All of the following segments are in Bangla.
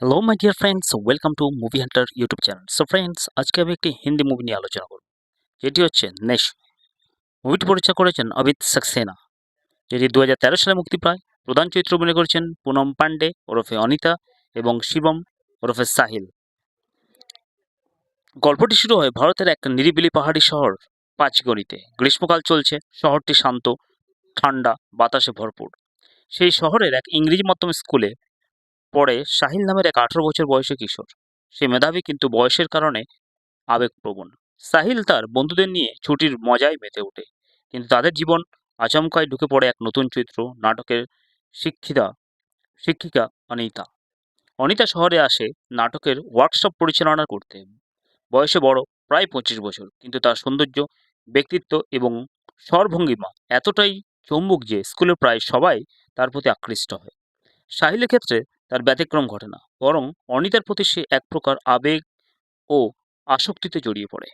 Hello my dear friends welcome to movie hunter YouTube channel so friends আজকে আমি একটি হিন্দি মুভি নিয়ে আলোচনা করব। যেটি হচ্ছে নেশ। মুভিটি পরিচালনা করেছেন অমিত সাক্সেনা, যেটি দু হাজার তেরো সালে মুক্তি পায়। প্রধান চরিত্র অভিনয় করেছেন পুনম পান্ডে ওরফে অনিতা, এবং শিবম, ওরফে সাহিল। গল্পটি শুরু হয় ভারতের এক নিরিবিলি পাহাড়ি শহর পাঁচগড়িতে গ্রীষ্মকাল চলছে, শহরটি শান্ত, ঠান্ডা, বাতাসে ভরপুর। সেই শহরের এক ইংরেজি মাধ্যম স্কুলে পড়ে সাহিল নামের এক আঠারো বছর বয়সী কিশোর। সে মেধাবী কিন্তু বয়সের কারণে আবেগপ্রবণ। সাহিল তার বন্ধুদের নিয়ে ছুটির মজায় মেতে ওঠে। কিন্তু তাদের জীবন আচমকায় ঢুকে পড়ে এক নতুন চরিত্র নাটকের শিক্ষিতা, শিক্ষিকা অনিতা। অনিতা শহরে আসে নাটকের ওয়ার্কশপ পরিচালনা করতে। বয়সে বড়, প্রায় পঁচিশ বছর। কিন্তু তার সৌন্দর্য, ব্যক্তিত্ব এবং স্বরভঙ্গিমা এতটাই চৌম্বক যে স্কুলে প্রায় সবাই তার প্রতি আকৃষ্ট হয়। সাহিলের ক্ষেত্রে তার ব্যতিক্রম ঘটে না, বরং অনিতার প্রতি সে এক প্রকার আবেগ ও আসক্তিতে জড়িয়ে পড়ে।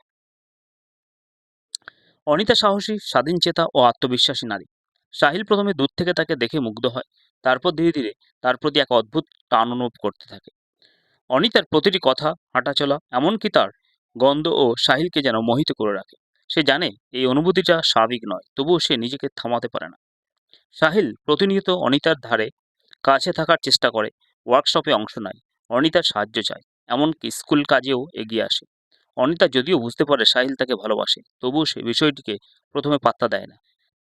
অনিতা সাহসী, স্বাধীন চেতা ও আত্মবিশ্বাসী নারী। সাহিল প্রথমে দূর থেকে তাকে দেখে মুগ্ধ হয়, তারপর ধীরে ধীরে তার প্রতি এক অদ্ভুত টান অনুভব করতে থাকে। অনিতার প্রতিটি কথা, হাঁটাচলা, এমনকি তার গন্ধ ও সাহিলকে যেন মোহিত করে রাখে। সে জানে এই অনুভূতিটা স্বাভাবিক নয়, তবুও সে নিজেকে থামাতে পারে না। সাহিল প্রতিনিয়ত অনিতার ধারে কাছে থাকার চেষ্টা করে ওয়ার্কশপে অংশ নেয়। অনিতার সাহায্য চায় এমনকি স্কুল কাজেও এগিয়ে আসে। অনিতা যদিও বুঝতে পারে সাহিল তাকে ভালোবাসে তবুও সে বিষয়টিকে প্রথমে পাত্তা দেয় না।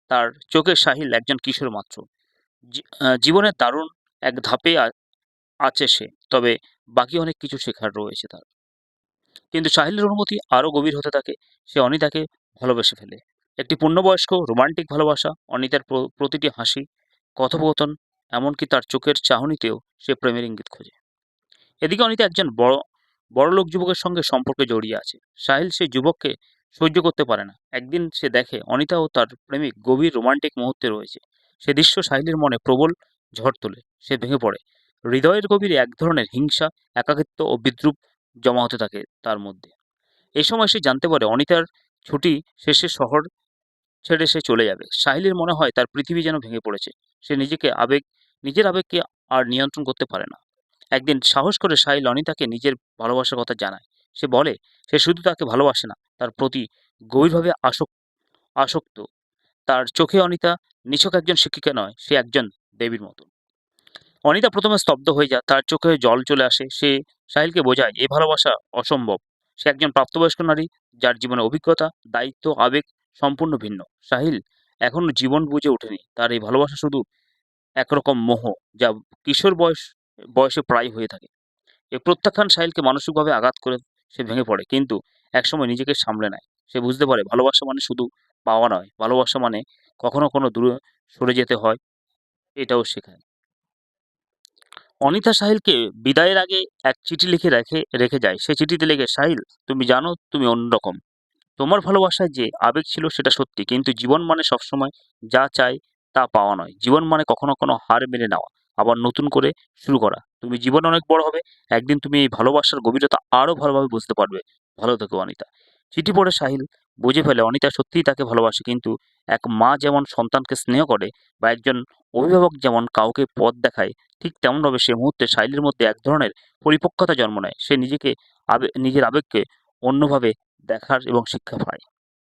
তার চোখে সাহিল একজন কিশোর মাত্র। জী- আহ, জীবনের দারুণ এক ধাপে আছে সে তবে বাকি অনেক কিছু শেখার রয়েছে তার। কিন্তু সাহিলের অনুমতি আরও গভীর হতে থাকে সে অনিতাকে ভালোবেসে ফেলে। একটি পূর্ণবয়স্ক রোমান্টিক ভালোবাসা অনিতার প্রতিটি হাসি কথোপকথন এমনকি তার চোখের চাহনিতেও সে প্রেমের ইঙ্গিত খোঁজে। এদিকে অনিতা একজন বড় বড়লোক যুবকের সঙ্গে সম্পর্কে জড়িয়ে আছে। সাহিল সেই যুবককে সহ্য করতে পারে না। একদিন সে দেখে অনিতা ও তার প্রেমিক গভীর রোমান্টিক মুহূর্তে রয়েছে। সে দৃশ্য সাহিলের মনে প্রবল ঝড় তোলে। সে ভেঙে পড়ে। হৃদয়ের গভীরে এক ধরনের হিংসা, একাকিত্ব ও বিদ্রুপ জমা হতে থাকে তার মধ্যে। এ সময় সে জানতে পারে অনিতার ছুটি শেষে শহর ছেড়ে সে চলে যাবে। সাহিলের মনে হয় তার পৃথিবী যেন ভেঙে পড়েছে। সে নিজেকে আবেগ নিজের আবেগকে আর নিয়ন্ত্রণ করতে পারে না। একদিন সাহস করে সাহিল অনিতাকে নিজের ভালোবাসার কথা জানায়। সে বলে, সে শুধু তাকে ভালোবাসে না, তার প্রতি গভীরভাবে আসক, আসক্ত। তার চোখে অনিতা, নিছক একজন শিক্ষিকা নয়, সে একজন দেবীর মতো অনিতা প্রথমে স্তব্ধ হয়ে যায়, তার চোখে জল চলে আসে। সে সাহিলকে বোঝায়, এ ভালোবাসা অসম্ভব। সে একজন প্রাপ্তবয়স্ক নারী, যার জীবনে অভিজ্ঞতা, দায়িত্ব, আবেগ সম্পূর্ণ ভিন্ন। সাহিল এখনও জীবন বুঝে ওঠেনি। তার এই ভালোবাসা শুধু একরকম মোহ, যা কিশোর বয়স, বয়সে প্রায় হয়ে থাকে। এই প্রত্যাখ্যান সাহিলকে মানসিকভাবে আঘাত করে সে ভেঙে পড়ে, কিন্তু একসময় নিজেকে সামলে নেয়। সে বুঝতে পারে, ভালোবাসা মানে শুধু পাওয়া নয়, ভালোবাসা মানে কখনো কোনো দূরে সরে যেতে হয়, এটাও শেখায়। অনিতা সাহিলকে বিদায়ের আগে এক চিঠি লিখে রেখে রেখে যায়। সে চিঠিতে লেগে সাহিল তুমি জানো তুমি অন্যরকম। তোমার ভালোবাসায় যে আবেগ ছিল সেটা সত্যি, কিন্তু জীবন মানে সবসময় যা চাই তা পাওয়া নয়। জীবন মানে কখনো কোনো হার মেনে নেওয়া, আবার নতুন করে শুরু করা। তুমি জীবন অনেক বড় হবে, একদিন তুমি এই ভালোবাসার গভীরতা আরও ভালোভাবে বুঝতে পারবে। ভালো থেকো, অনিতা। চিঠি পড়ে সাহিল বুঝে ফেলে, অনিতা সত্যিই তাকে ভালোবাসে, কিন্তু এক মা যেমন সন্তানকে স্নেহ করে বা একজন অভিভাবক যেমন কাউকে পথ দেখায়, ঠিক তেমনভাবে সে মুহূর্তে সাহিলের মধ্যে এক ধরনের পরিপক্কতা জন্ম নেয়। সে নিজেকে আবে, নিজের আবেগকে অন্যভাবে দেখার এবং শিক্ষা পায়।